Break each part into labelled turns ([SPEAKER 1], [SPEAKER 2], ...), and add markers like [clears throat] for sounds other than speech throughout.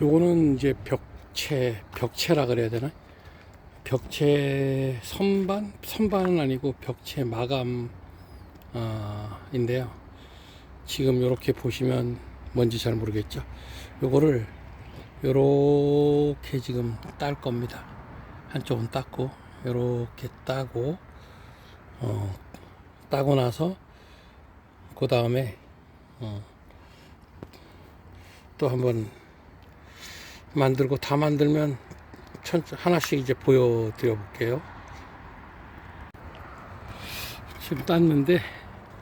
[SPEAKER 1] 요거는 이제 벽체, 벽체라 그래야 되나? 벽체 선반? 선반은 아니고 벽체 마감, 아, 인데요. 지금 요렇게 보시면 뭔지 잘 모르겠죠? 요거를 요렇게 지금 딸 겁니다. 한쪽은 땄고, 요렇게 따고, 어, 따고 나서, 그 다음에, 어, 또 한번 만들고 다 만들면 천, 하나씩 이제 보여드려 볼게요. 지금 땄는데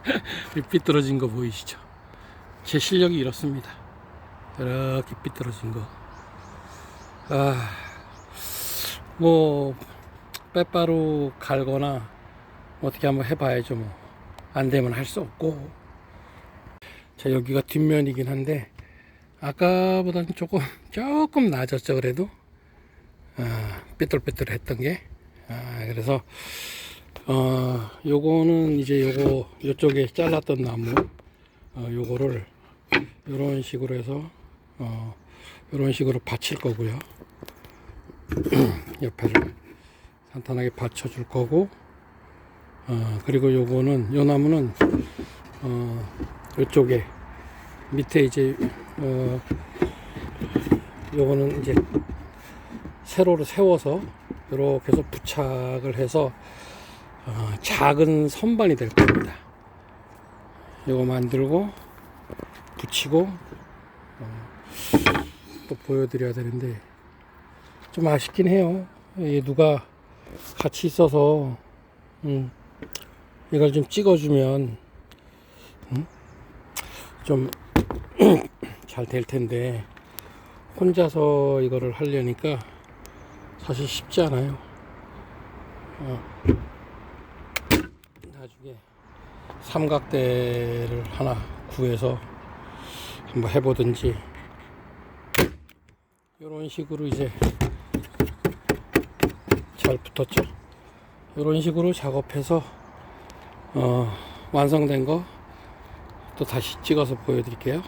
[SPEAKER 1] [laughs] 이 삐뚤어진 거 보이시죠? 제 실력이 이렇습니다. 이렇게 삐뚤어진 거. 아, 뭐 빼바로 갈거나 어떻게 한번 해봐야죠 뭐. 안 되면 할 수 없고. 자 여기가 뒷면이긴 한데 아까보다는 조금 [laughs] 조금 나아졌죠 그래도. 아, 삐뚤삐뚤 했던 게. 아, 그래서 어 요거는 이제 요거 요쪽에 잘랐던 나무 어, 요거를 요런 식으로 해서 어 요런 식으로 받칠 거고요. [clears throat] 옆에를 산탄하게 받쳐 줄 거고 어 그리고 요거는 요 나무는 어 요쪽에 밑에 이제 어 요거는 이제 세로로 세워서 이렇게 해서 부착을 해서 어, 작은 선반이 될 겁니다. 요거 만들고 붙이고 어, 또 보여드려야 되는데 좀 아쉽긴 해요. 누가 같이 있어서 음, 이걸 좀 찍어주면 음, 좀 [clears throat] 잘 될 텐데 혼자서 이거를 하려니까 사실 쉽지 않아요. 어, 나중에 삼각대를 하나 구해서 한번 해보든지 이런 식으로 이제 잘 붙었죠. 이런 식으로 작업해서 어, 완성된 거 또 다시 찍어서 보여드릴게요.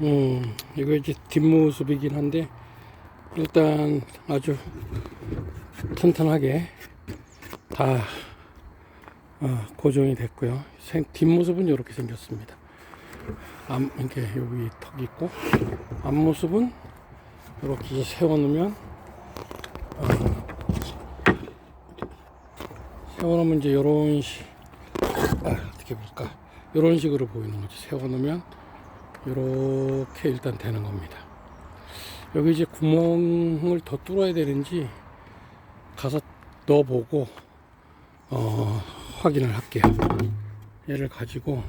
[SPEAKER 1] 음, 이거 이제 뒷모습이긴 한데, 일단 아주 튼튼하게 다 어, 고정이 됐고요. 생, 뒷모습은 이렇게 생겼습니다. 앞, 이렇게 여기 턱 있고, 앞모습은 이렇게 세워놓으면, 어, 세워놓으면 이제 이런 식, 아, 어떻게 볼까? 이런 식으로 보이는 거죠. 세워놓으면 이렇게 일단 되는 겁니다. 여기 이제 구멍을 더 뚫어야 되는지 가서 넣어보고 어, 확인을 할게요. 얘를 가지고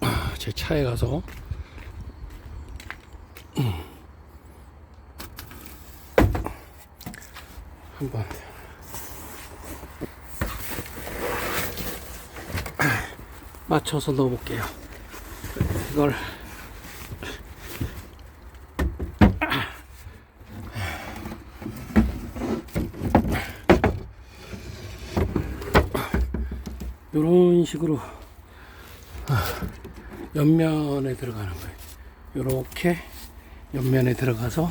[SPEAKER 1] 아, 제 차에 가서 음, 한번 맞춰서 넣어볼게요. 이걸 이런 식으로 옆면에 들어가는 거예요. 이렇게 옆면에 들어가서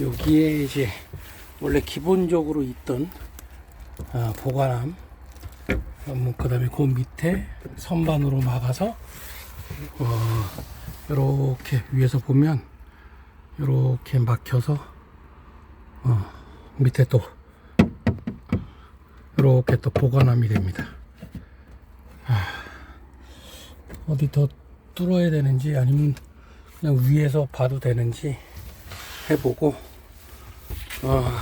[SPEAKER 1] 여기에 이제 원래 기본적으로 있던 아, 보관함 그 다음에 그 밑에 선반으로 막아서 어, 이렇게 위에서 보면 이렇게 막혀서 어, 밑에 또 이렇게 또 보관함이 됩니다. 아, 어디 더 뚫어야 되는지 아니면 그냥 위에서 봐도 되는지 해보고 어,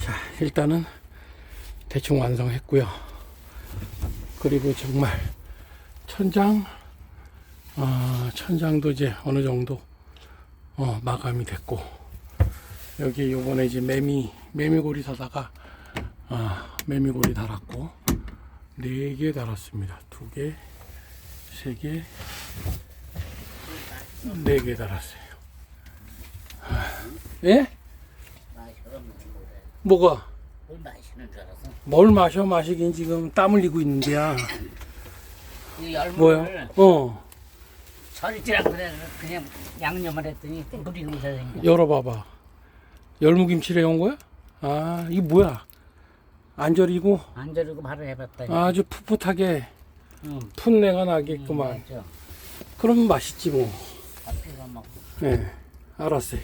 [SPEAKER 1] 자 일단은 대충 완성했고요. 그리고 정말 천장 어, 천장도 이제 어느 정도 어, 마감이 됐고 여기 요번에 이제 매미 매미고리 사다가 어, 매미고리 달았고 네 개 달았습니다 두 개, 세 개, 네 개 달았어요 아, 예? 뭐가?
[SPEAKER 2] 뭘 마시는 줄 알았어.
[SPEAKER 1] 뭘 마셔 마시긴 지금 땀 흘리고 있는데야
[SPEAKER 2] 이 열무를
[SPEAKER 1] 뭐야? 어,
[SPEAKER 2] 절지라 그래 그냥 양념을 했더니 물이 넘쳐 생겨.
[SPEAKER 1] 열어봐봐. 열무김치를 해온 거야? 아, 이게 뭐야? 안 절이고
[SPEAKER 2] 안 저리고 바로 해봤다.
[SPEAKER 1] 아주 풋풋하게
[SPEAKER 2] 응.
[SPEAKER 1] 풋내가
[SPEAKER 2] 응,
[SPEAKER 1] 나겠구만.
[SPEAKER 2] 맞아.
[SPEAKER 1] 그럼 맛있지 뭐.
[SPEAKER 2] 앞에서 먹.
[SPEAKER 1] 네, 알았어요.